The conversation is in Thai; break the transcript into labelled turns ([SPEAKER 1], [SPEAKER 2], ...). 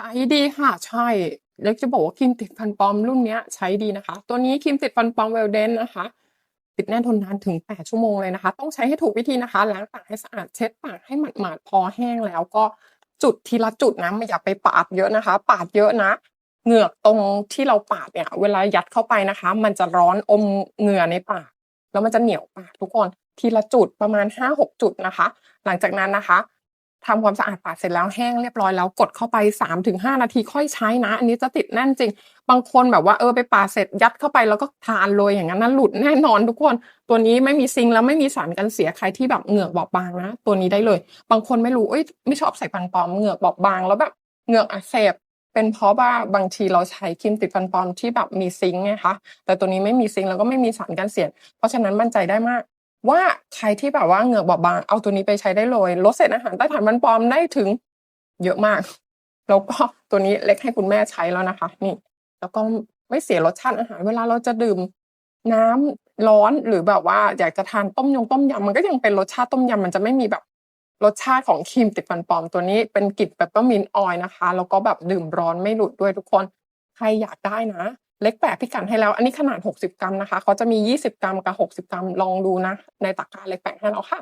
[SPEAKER 1] ใช้ดีค่ะ ใช่เล็กจะบอกว่าครีมติดฟันปลอมรุ่นเนี้ยใช้ดีนะคะ ตัวนี้ครีมติดฟันปลอม Welden นะคะ ติดแน่นทนนานถึง 8 ชั่วโมงเลยนะคะ ต้องใช้ให้ถูกวิธีนะคะล้างปากให้สะอาดเช็ดปากให้หมาดๆพอแห้งแล้วก็จุดทีละจุดนะไม่อย่าไปปาดเยอะนะคะ ปาดเยอะนะ เหงือกตรงที่เราปาดเนี่ย เวลายัดเข้าไปนะคะ มันจะร้อนอมเหงื่อในปาก แล้วมันจะเหนียวปากทุกคนทีละจุดประมาณ5-6จุดนะคะ หลังจากนั้นนะคะ ทำความสะอาดปากเสร็จแล้วแห้งเรียบร้อยแล้วกดเข้าไป3-5นาทีค่อยใช้นะ อันนี้จะติดแน่นจริง บางคนแบบว่าเออไปปาดเสร็จยัดเข้าไปแล้วก็ทานเลยอย่างนั้นนะหลุดแน่นอนทุกคน ตัวนี้ไม่มีซิงแล้วไม่มีสารกันเสียใครที่แบบเหงือกบอบบางนะ ตัวนี้ได้เลย บางคนไม่รู้เอ้ยไม่ชอบใส่ฟันปลอมเหงือกบอบบางแล้วแบบเหงือกอักเสบเป็นเพราะว่าบางทีเราใช้ครีมติดฟันปลอมที่แบบมีซิงค์ไงคะแต่ตัวนี้ไม่มีซิงค์แล้วก็ไม่มีสารกันเสียเพราะฉะนั้นมั่นใจได้มาก ว่าใครที่แบบว่าเหงือกบอบบางเอาตัวนี้ไปใช้ได้เลยลดเศษอาหารใต้ฐานฟันปลอมได้ถึง เยอะมาก แล้วก็ตัวนี้เล็กให้คุณแม่ใช้แล้วนะคะ นี่ แล้วก็ไม่เสียรสชาติอาหาร เวลาเราจะดื่ม น้ำร้อนหรือแบบว่า อยากจะทานต้มยงต้มยำมันก็ยังเป็นรสชาติต้มยำมันจะไม่มีแบบรสชาติของครีมติดฟันปลอมตัวนี้เป็นกลิ่นแบบเปปเปอร์มินต์ออยนะคะ แล้วก็แบบดื่มร้อนไม่หลุดด้วยทุกคน ใครอยากได้นะ เล็กแปะพิกันให้แล้ว อันนี้ขนาด 60 กรัมนะคะเขาจะมี 20 กรัมกับ 60 กรัมลองดูนะ ในตะกร้าเล็กแปะให้แล้วค่ะ